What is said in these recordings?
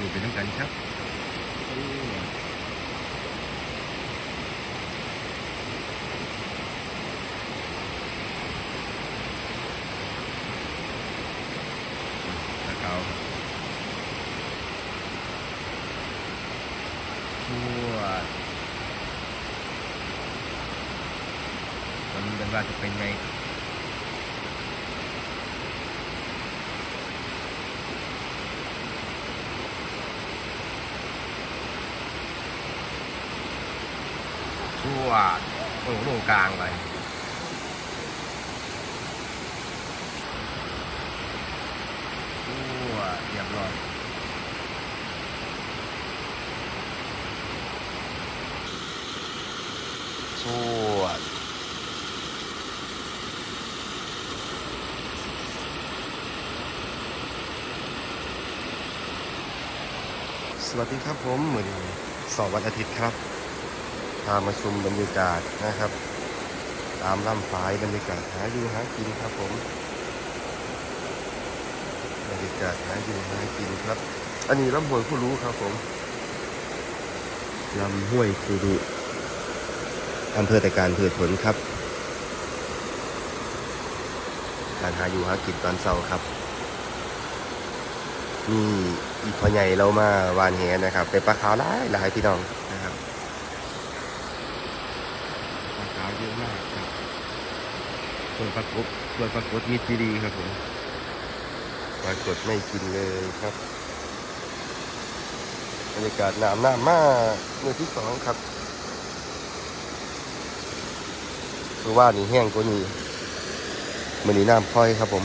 นี่เป็นน้ำกันครับโอ้ตะเกาครับ ทั่วมันเป็นว่าจะเป็นไงชั่วโอ้โหลงกลางไปชั่วเรียบร้อยชั่วสวัสดีครับผมเหมือนสอบวันอาทิตย์ครับามาชมบรรยากาศนะครับ ตามลำฝายบรรยากาศหาอยู่หากินครับผมบรรยากาศหาอยู่หากินครับ อันนี้ลำห้วยผู้รู้ครับผมลำห้วยผู้รู้อำเภอแต่การเพือผลครับ การหาอยู่หากินตอนเช้าครับนี่อีพ่อใหญ่เรามาวานแหนะครับ เป็นปลาขาวหลายหลายพี่น้องนะครับ ปลาขาว เยอะมากครับส่วนปลากดส่วนปลากดมีดีดีครับผมปลากดไม่กินเลยครับบรรยากาศหนามหน้ามากเมื่อที่สองครับคือว่านี่แห้งกว่านี้มันนี้น้ำค่อยครับผม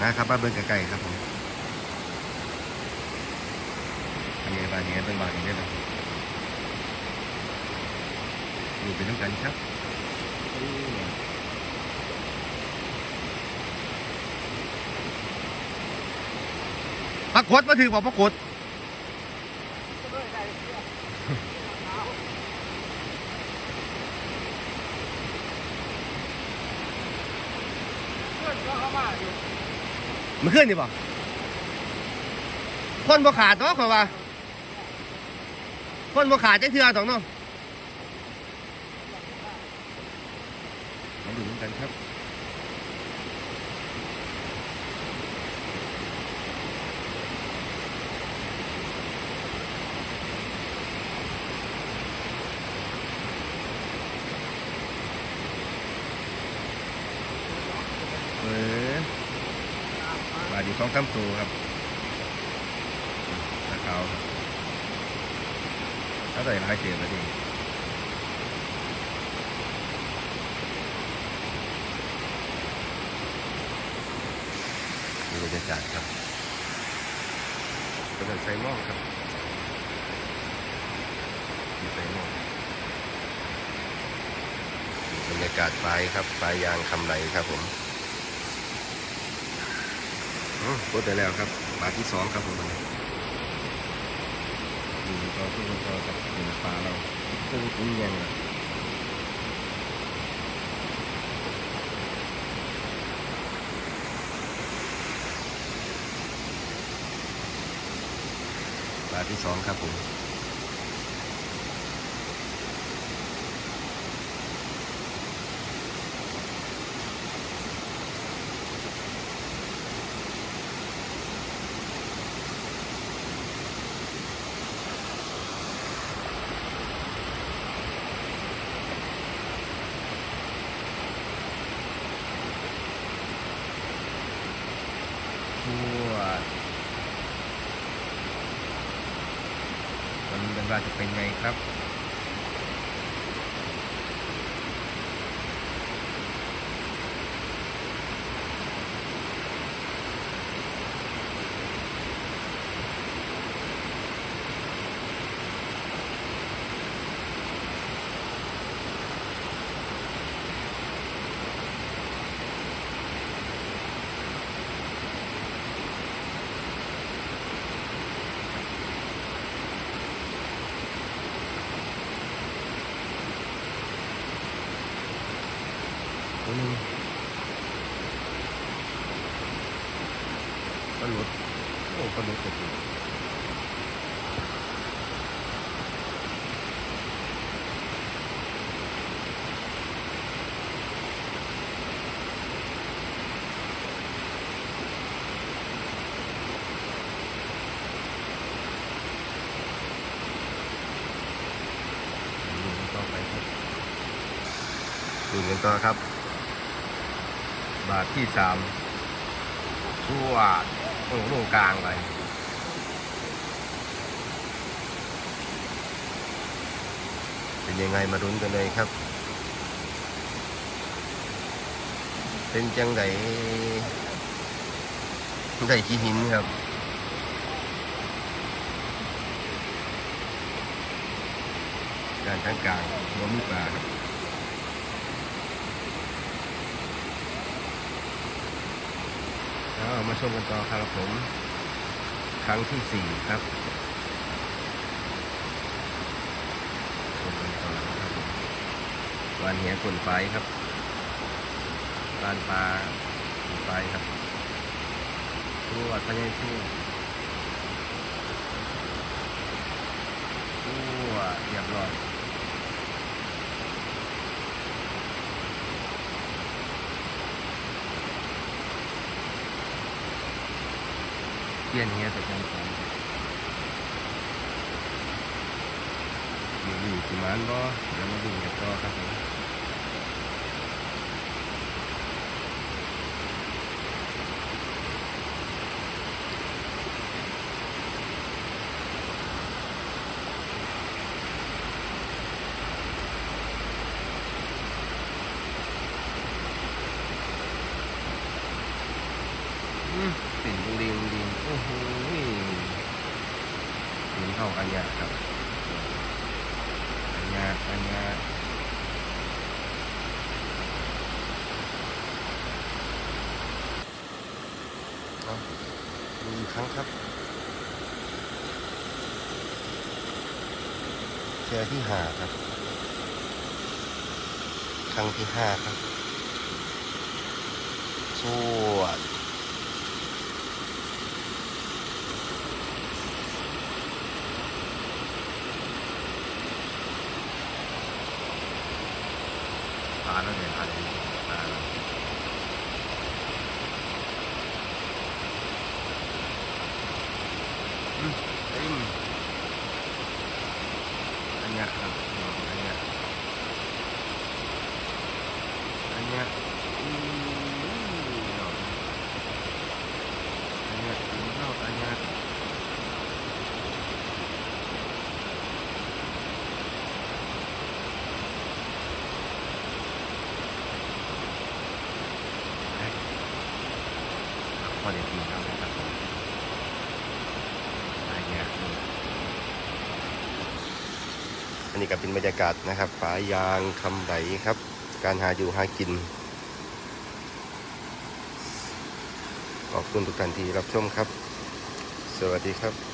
นะครับบ้านเบิ้งไกลๆครับผมอันนี้บ้านนี้เป็นบ้านนี้ได้ไหม นี่เป็นน้ำกันครับปรากฏมาถือบอกปรากฏมันขึ้นนี่บ่คนบ่ขาดเนาะขอยว่าคนบ่ขาดจังเทื่อตองเนาะ มาดูกันครับเออบาดอยู่สองสามตัวครับตะเขาครับถ้าใส่ลายเสียบไปดี รยากาศครับกำลังใส่หม้อครับใส่หม้อบรรยากาศปลายครับปลายยางคำไรครับผมอ๋อพูดได้แล้วครับปลาที่สองครับผมดูต่อสู้ต่อกับปลาเราตึ้งตึ้งยังเลย ปลาที่สองครับผมทั่ว มันเป็นว่าจะเป็นไงครับ อืมปลาหลุดโอ้ปลาหลุดก็ดีดูกันต่อไปครับดูกันต่อครับ บาทที่สามชั่วโอ้ลงกลางไปเป็นยังไงมารุ้นกันเลยครับ เป็นจังไดไดขี้หินครับการทางกลางหัวมีปลาครับ เอา มาชมกันต่อครับผม ครั้งที่สี่ครับชมกันต่อครับวานเหียกลนไฟครับวานปลากลนไฟครับชั่วพะยัยชั่วชั่วเรียบร้อย เปลี่ยนเฮียแต่จังสันอยู่อยู่ที่มันบ่แล้วมาดูกันต่อครับผมอืมปิ่นดิงดิงโอ้โหดิงเข้าอันยาครับอันยาอันยาเอาดูอีกครั้งครับแชร์ที่หาครับ ครั้งที่ห้าครับสวด ปลาแล้วเนี่ยปลาเนี่ยปลาแล้วอื มเต็มอันเนี้ยครับอันเนี้ยอันเนี้ยอืมดอกอันเนี้ยอืมดอกอันเนี้ยพอเด็ดกินแล้วนะครับผมอันเนี้ยอืม อันนี้ก็เป็นบรรยากาศนะครับฝายางคำไหลครับ การหาอยู่หากิน ขอบคุณทุกท่านที่รับชมครับ สวัสดีครับ